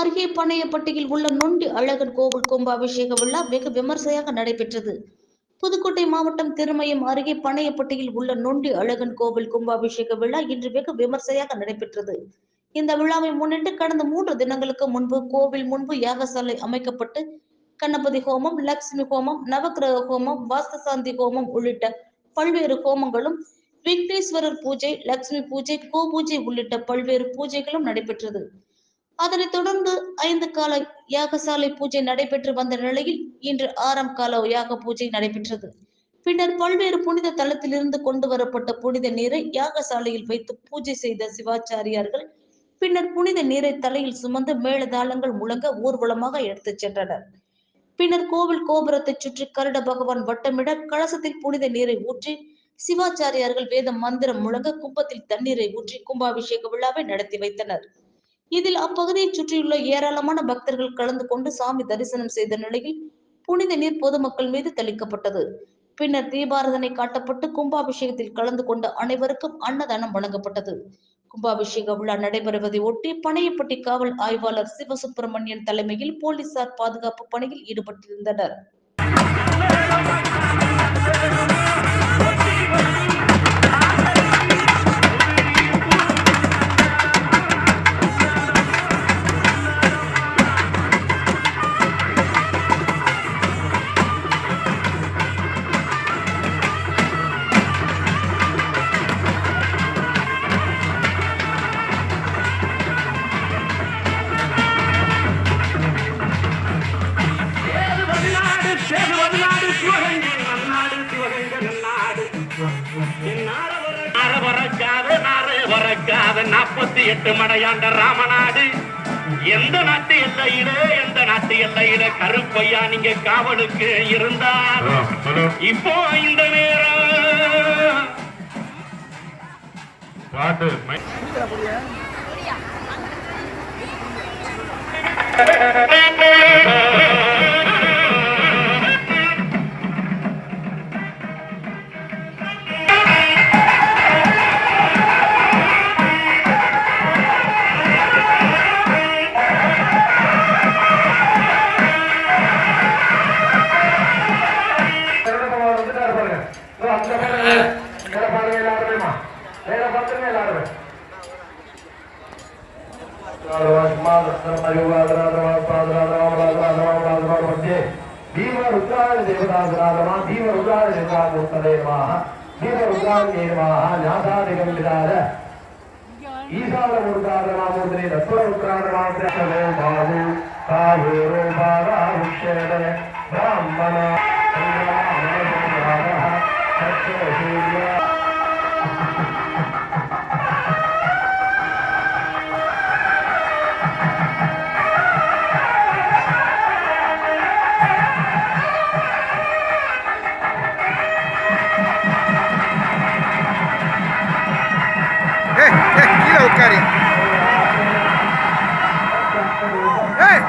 அருகே பனையப்பட்டியில் உள்ள நொண்டி அழகன் கோவில் கும்பாபிஷேக விழா வெகு விமர்சையாக நடைபெற்றது. புதுக்கோட்டை மாவட்டம் திருமயம் அருகே பனையப்பட்டியில் உள்ள நொண்டி அழகன் கோவில் கும்பாபிஷேக விழா இன்று வெகு விமர்சையாக நடைபெற்றது. இந்த விழாவை முன்னிட்டு கடந்த மூன்று தினங்களுக்கு முன்பு கோவில் முன்பு யாகசாலை அமைக்கப்பட்டு கணபதி ஹோமம் லக்ஷ்மி ஹோமம் நவக்கிரக ஹோமம் வாஸ்தசாந்தி ஹோமம் உள்ளிட்ட பல்வேறு ஹோமங்களும் விக்னேஸ்வரர் பூஜை லக்ஷ்மி பூஜை கோ பூஜை உள்ளிட்ட பல்வேறு பூஜைகளும் நடைபெற்றது. அதனைத் தொடர்ந்து ஐந்து கால யாகசாலை பூஜை நடைபெற்று வந்த நிலையில் இன்று ஆறாம் கால யாக பூஜை நடைபெற்றது. பின்னர் பல்வேறு புனித தலத்திலிருந்து கொண்டு வரப்பட்ட புனித நீரை யாகசாலையில் வைத்து பூஜை செய்த சிவாச்சாரியார்கள் பின்னர் புனித நீரை தலையில் சுமந்து மேளதாளங்கள் முழங்க ஊர்வலமாக எடுத்துச் சென்றனர். பின்னர் கோவில் கோபுரத்தை சுற்றி கருட பகவான் வட்டமிட கலசத்தில் புனித நீரை ஊற்றி சிவாச்சாரியார்கள் வேத மந்திரம் முழங்க கும்பத்தில் தண்ணீரை ஊற்றி கும்பாபிஷேக விழாவை நடத்தி வைத்தனர். இதில் அப்பகுதியை சுற்றியுள்ள ஏராளமான பக்தர்கள் கலந்து கொண்டு சாமி தரிசனம் செய்த நிலையில் புனித நீர் பொதுமக்கள் மீது தெளிக்கப்பட்டது. பின்னர் தீபாரதனை காட்டப்பட்டு கும்பாபிஷேகத்தில் கலந்து கொண்ட அனைவருக்கும் அன்னதானம் வழங்கப்பட்டது. கும்பாபிஷேக விழா நடைபெறுவதை ஒட்டி பனையப்பட்டி காவல் ஆய்வாளர் சிவசுப்பிரமணியன் தலைமையில் போலீசார் பாதுகாப்பு பணியில் ஈடுபட்டிருந்தனர். நாற்பத்தி எட்டு மடையாண்ட ராமநாடு. எந்த நாட்டு எல்லையில எந்த நாட்டு எல்லையில கருப்பையா நீங்க காவலுக்கு இருந்தால்? இப்போ இந்த நேரம். பாட்டு தேவதாசராதமா தீவ உதார தேவதாசோத்ததேவமாக தீவ உதார தேவமாக ஞாசாதிகம் விதாத ஈசால உருதாரமா மூர்த்தி தத்துவ உத்தாரணமா பாபு காவேரோ பாவா porcaria. Ei!